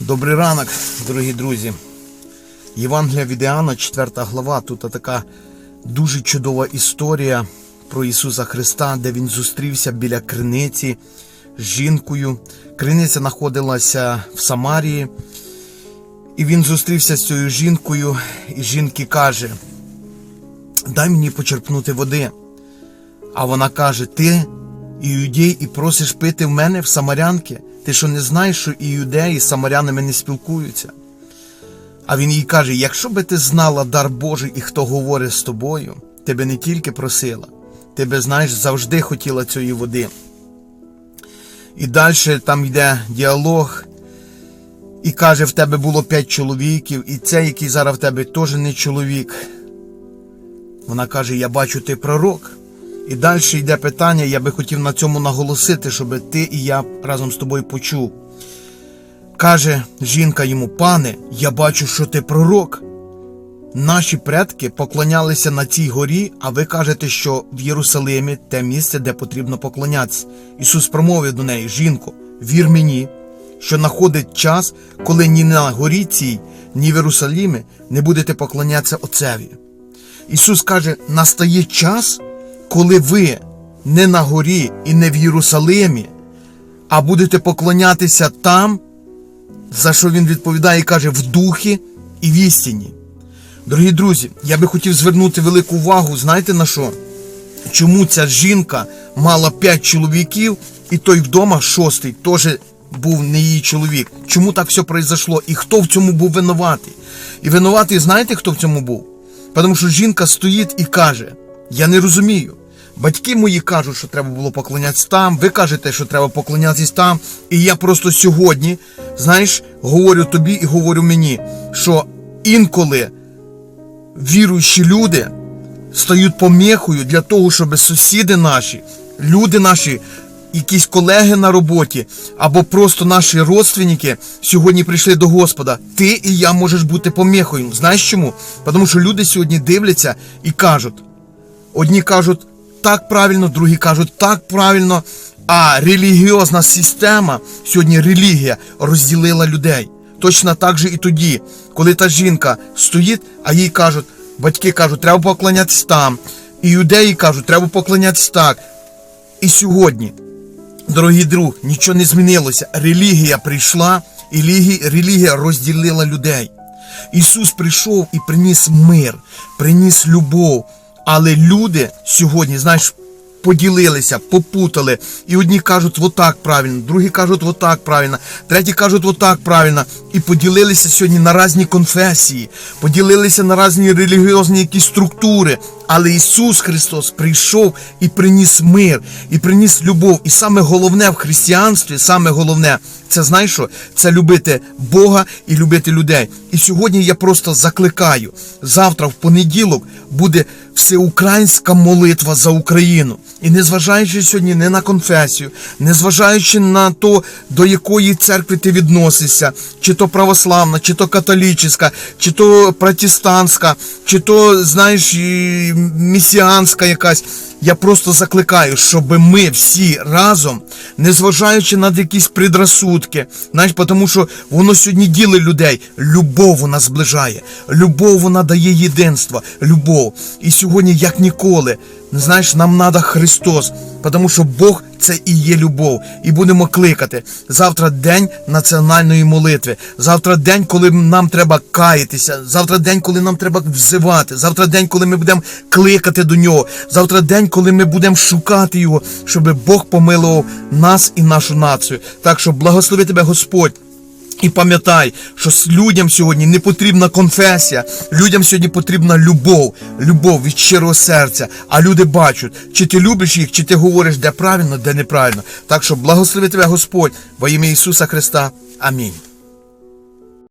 Добрий ранок, дорогі друзі. Євангелія від Іоанна, 4 глава. Тут така дуже чудова історія про Ісуса Христа, де Він зустрівся біля криниці з жінкою. Криниця знаходилася в Самарії. І він зустрівся з цією жінкою, і жінки каже: Дай мені почерпнути води. А вона каже: Ти іудей і просиш пити в мене в самарянки? Ти що не знаєш, що іудеї з самарянами не спілкуються? А він їй каже: якщо би ти знала дар Божий і хто говорить з тобою, ти би не тільки просила, ти би, знаєш, завжди хотіла цієї води. І далі там йде діалог, і каже, в тебе було п'ять чоловіків, і цей, який зараз в тебе, теж не чоловік. Вона каже: Я бачу, ти пророк. І далі йде питання, я би хотів на цьому наголосити, щоб ти і я разом з тобою почув. Каже жінка йому, пане, я бачу, що ти пророк. Наші предки поклонялися на цій горі, а ви кажете, що в Єрусалимі те місце, де потрібно поклонятися. Ісус промовив до неї, жінко, вір мені, що находить час, коли ні на горі цій, ні в Єрусалімі не будете поклонятися Отцеві. Ісус каже, настає час, коли ви не на горі і не в Єрусалимі, а будете поклонятися там, за що він відповідає і каже, в духі і в істині. Дорогі друзі, я би хотів звернути велику увагу, знаєте на що? Чому ця жінка мала п'ять чоловіків, і той вдома шостий теж був не її чоловік. Чому так все произошло? І хто в цьому був винуватий? І винуватий, знаєте, хто в цьому був? Тому що жінка стоїть і каже: Я не розумію. Батьки мої кажуть, що треба було поклонятися там, ви кажете, що треба поклонятися там. І я просто сьогодні, знаєш, говорю тобі і говорю мені, що інколи віруючі люди стають поміхою для того, щоб сусіди наші, люди наші, якісь колеги на роботі, або просто наші родственники сьогодні прийшли до Господа. Ти і я можеш бути поміхою. Знаєш чому? Тому що люди сьогодні дивляться і кажуть: одні кажуть так правильно, другі кажуть так правильно. А релігіозна система, сьогодні релігія розділила людей. Точно так же і тоді, коли та жінка стоїть, а їй кажуть, батьки кажуть, треба поклонятися там. І юдеї кажуть, треба поклонятися так. І сьогодні, дорогі друг, нічого не змінилося. Релігія прийшла, і релігія розділила людей. Ісус прийшов і приніс мир, приніс любов. Але люди сьогодні, знаєш, поділилися, попутали. І одні кажуть, отак правильно, другі кажуть, отак правильно, треті кажуть, отак правильно. І поділилися сьогодні на різні конфесії, поділилися на різні релігіозні якісь структури. Але Ісус Христос прийшов і приніс мир, і приніс любов. І саме головне в християнстві, саме головне, це знаєш що? Це любити Бога і любити людей. І сьогодні я просто закликаю. Завтра, в понеділок, буде всеукраїнська молитва за Україну. І незважаючи сьогодні не на конфесію, незважаючи на то, до якої церкви ти відносишся, чи то православна, чи то католічна, чи то протестантська, чи то, знаєш, місіанська якась. Я просто закликаю, щоб ми всі разом, незважаючи на якісь предрасудки, знаєш, тому що воно сьогодні ділить людей. Любов вона зближає, любов вона дає єдинство, любов. І сьогодні, як ніколи, знаєш, нам треба Христос, тому що Бог це і є любов. І будемо кликати. Завтра день національної молитви. Завтра день, коли нам треба каятися. Завтра день, коли нам треба взивати. Завтра день, коли ми будемо кликати до нього. Завтра день, коли ми будемо шукати його, щоб Бог помилував нас і нашу націю. Так що благослови тебе Господь. І пам'ятай, що людям сьогодні не потрібна конфесія, людям сьогодні потрібна любов, любов від щирого серця. А люди бачать, чи ти любиш їх, чи ти говориш, де правильно, де неправильно. Так що благослови тебе Господь во ім'я Ісуса Христа. Амінь.